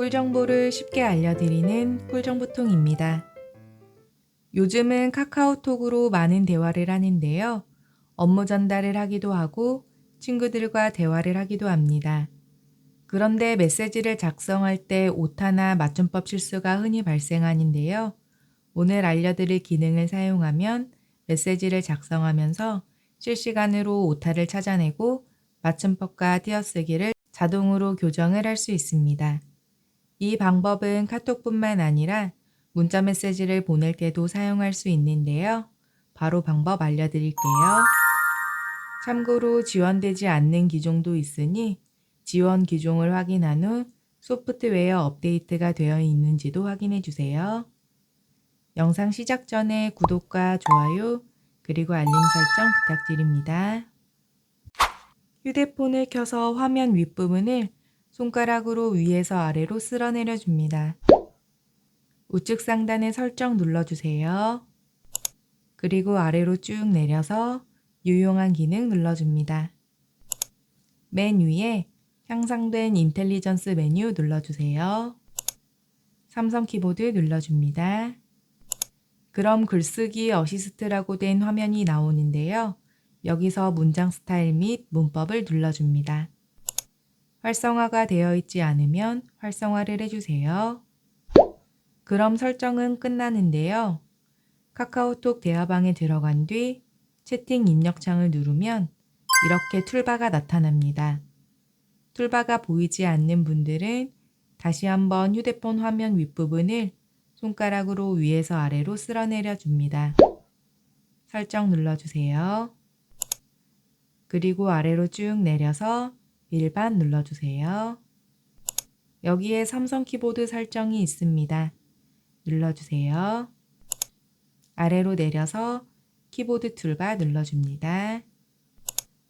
꿀 정보를 쉽게 알려드리는 꿀정보통입니다. 요즘은 카카오톡으로 많은 대화를 하는데요. 업무 전달을 하기도 하고 친구들과 대화를 하기도 합니다. 그런데 메시지를 작성할 때 오타나 맞춤법 실수가 흔히 발생하는데요. 오늘 알려드릴 기능을 사용하면 메시지를 작성하면서 실시간으로 오타를 찾아내고 맞춤법과 띄어쓰기를 자동으로 교정을 할 수 있습니다. 이 방법은 카톡뿐만 아니라 문자 메시지를 보낼 때도 사용할 수 있는데요. 바로 방법 알려드릴게요. 참고로 지원되지 않는 기종도 있으니 지원 기종을 확인한 후 소프트웨어 업데이트가 되어 있는지도 확인해 주세요. 영상 시작 전에 구독과 좋아요 그리고 알림 설정 부탁드립니다. 휴대폰을 켜서 화면 윗부분을 손가락으로 위에서 아래로 쓸어내려 줍니다. 우측 상단에 설정 눌러주세요. 그리고 아래로 쭉 내려서 유용한 기능 눌러줍니다. 맨 위에 향상된 인텔리전스 메뉴 눌러주세요. 삼성 키보드 눌러줍니다. 그럼 글쓰기 어시스트라고 된 화면이 나오는데요. 여기서 문장 스타일 및 문법을 눌러줍니다. 활성화가 되어 있지 않으면 활성화를 해주세요. 그럼 설정은 끝나는데요. 카카오톡 대화방에 들어간 뒤 채팅 입력창을 누르면 이렇게 툴바가 나타납니다. 툴바가 보이지 않는 분들은 다시 한번 휴대폰 화면 윗부분을 손가락으로 위에서 아래로 쓸어내려 줍니다. 설정 눌러주세요. 그리고 아래로 쭉 내려서 일반 눌러주세요. 여기에 삼성 키보드 설정이 있습니다. 눌러주세요. 아래로 내려서 키보드 툴바 눌러줍니다.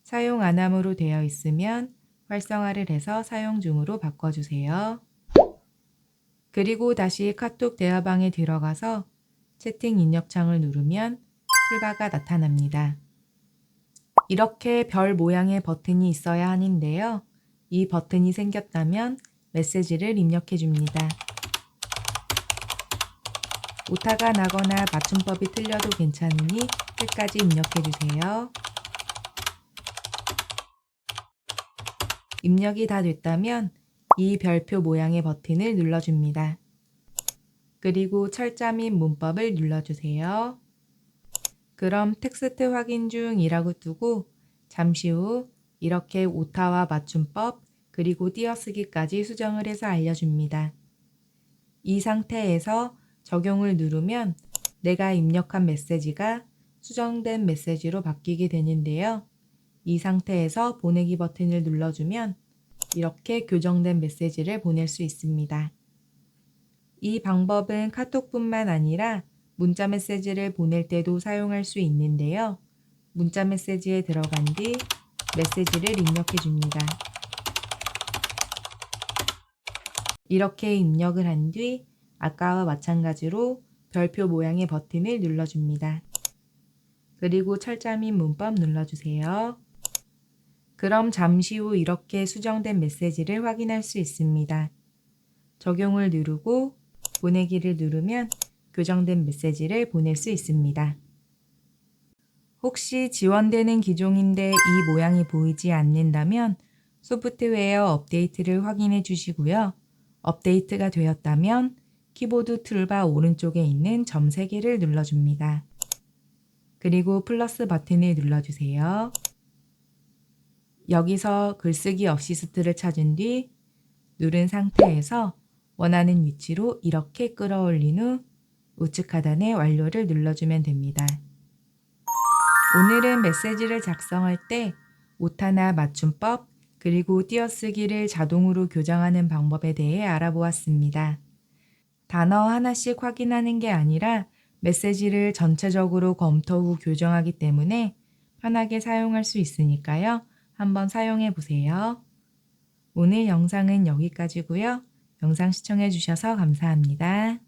사용 안함으로 되어 있으면 활성화를 해서 사용 중으로 바꿔주세요. 그리고 다시 카톡 대화방에 들어가서 채팅 입력창을 누르면 툴바가 나타납니다. 이렇게 별 모양의 버튼이 있어야 하는데요. 이 버튼이 생겼다면 메시지를 입력해 줍니다. 오타가 나거나 맞춤법이 틀려도 괜찮으니 끝까지 입력해 주세요. 입력이 다 됐다면 이 별표 모양의 버튼을 눌러줍니다. 그리고 철자 및 문법을 눌러주세요. 그럼 텍스트 확인 중이라고 두고 잠시 후 이렇게 오타와 맞춤법 그리고 띄어쓰기까지 수정을 해서 알려줍니다. 이 상태에서 적용을 누르면 내가 입력한 메시지가 수정된 메시지로 바뀌게 되는데요. 이 상태에서 보내기 버튼을 눌러주면 이렇게 교정된 메시지를 보낼 수 있습니다. 이 방법은 카톡뿐만 아니라 문자 메시지를 보낼 때도 사용할 수 있는데요. 문자 메시지에 들어간 뒤 메시지를 입력해 줍니다. 이렇게 입력을 한 뒤 아까와 마찬가지로 별표 모양의 버튼을 눌러줍니다. 그리고 철자 및 문법 눌러주세요. 그럼 잠시 후 이렇게 수정된 메시지를 확인할 수 있습니다. 적용을 누르고 보내기를 누르면 교정된 메시지를 보낼 수 있습니다. 혹시 지원되는 기종인데 이 모양이 보이지 않는다면 소프트웨어 업데이트를 확인해 주시고요. 업데이트가 되었다면 키보드 툴바 오른쪽에 있는 점 3개를 눌러줍니다. 그리고 플러스 버튼을 눌러주세요. 여기서 글쓰기 어시스트를 찾은 뒤 누른 상태에서 원하는 위치로 이렇게 끌어올린 후 우측 하단에 완료를 눌러주면 됩니다. 오늘은 메시지를 작성할 때 오타나 맞춤법 그리고 띄어쓰기를 자동으로 교정하는 방법에 대해 알아보았습니다. 단어 하나씩 확인하는 게 아니라 메시지를 전체적으로 검토 후 교정하기 때문에 편하게 사용할 수 있으니까요. 한번 사용해 보세요. 오늘 영상은 여기까지고요. 영상 시청해 주셔서 감사합니다.